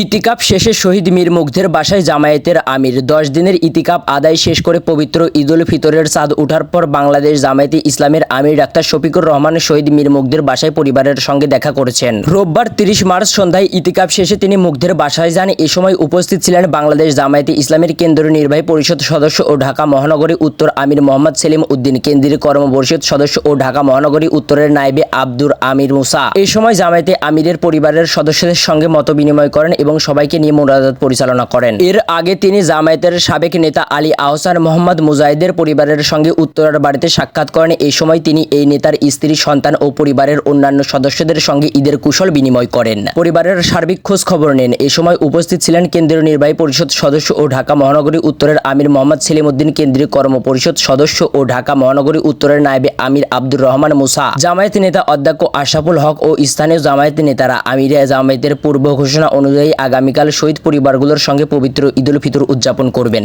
ইতিকাপ শেষে শহীদ মীর মুগ্ধের বাসায় জামায়াতের আমির। দশ দিনের ইতিকাপ আদায় শেষ করে পবিত্র ঈদুল ফিতরের চাঁদ ওঠার পর বাংলাদেশ জামায়াতে ইসলামের আমির ডাক্তার শফিকুর রহমান শহীদ মীর মুগ্ধের বাসায় পরিবারের সঙ্গে দেখা করেছেন। রোববার তিরিশ মার্চ সন্ধ্যায় ইতিকাপ শেষে তিনি মুগ্ধের বাসায় যান। এ সময় উপস্থিত ছিলেন বাংলাদেশ জামায়াতে ইসলামের কেন্দ্রীয় নির্বাহী পরিষদ সদস্য ও ঢাকা মহানগরী উত্তর আমির মোহাম্মদ সেলিম উদ্দিন, কেন্দ্রীয় কর্মপরিষদ সদস্য ও ঢাকা মহানগরী উত্তরের নায়েবে আব্দুর আমির মুসা। এ সময় জামায়াতে আমিরের পরিবারের সদস্যদের সঙ্গে মত বিনিময় করেন এবং সবাইকে নিয়ে মোনাজাত পরিচালনা করেন। এর আগে তিনি জামায়াতের সাবেক নেতা আলী আহসান, মোহাম্মদ মুজাহিদের পরিবারের সঙ্গে উত্তরার বাড়িতে সাক্ষাৎ করেন। এই সময় তিনি এই নেতার স্ত্রী, সন্তান ও পরিবারের অন্যান্য সদস্যদের সঙ্গে ঈদের কুশল বিনিময় করেন। পরিবারের সার্বিক খোঁজ খবর নেন। এ সময় উপস্থিত ছিলেন কেন্দ্রীয় নির্বাহী পরিষদ সদস্য ও ঢাকা মহানগরী উত্তরের আমির মোহাম্মদ সেলিম উদ্দিন কেন্দ্রীয় কর্ম পরিষদ সদস্য ও ঢাকা মহানগরী উত্তরের নায়েবে আমির আব্দুর রহমান মুসা। জামায়াত নেতা অধ্যক্ষ আশাফুল হক ও স্থানীয় জামায়াত নেতারা আমিরে জামায়াতের পূর্ব ঘোষণা অনুযায়ী আগামীকাল শহীদ পরিবারগুলোর সঙ্গে পবিত্র ঈদুল ফিতর উদযাপন করবেন।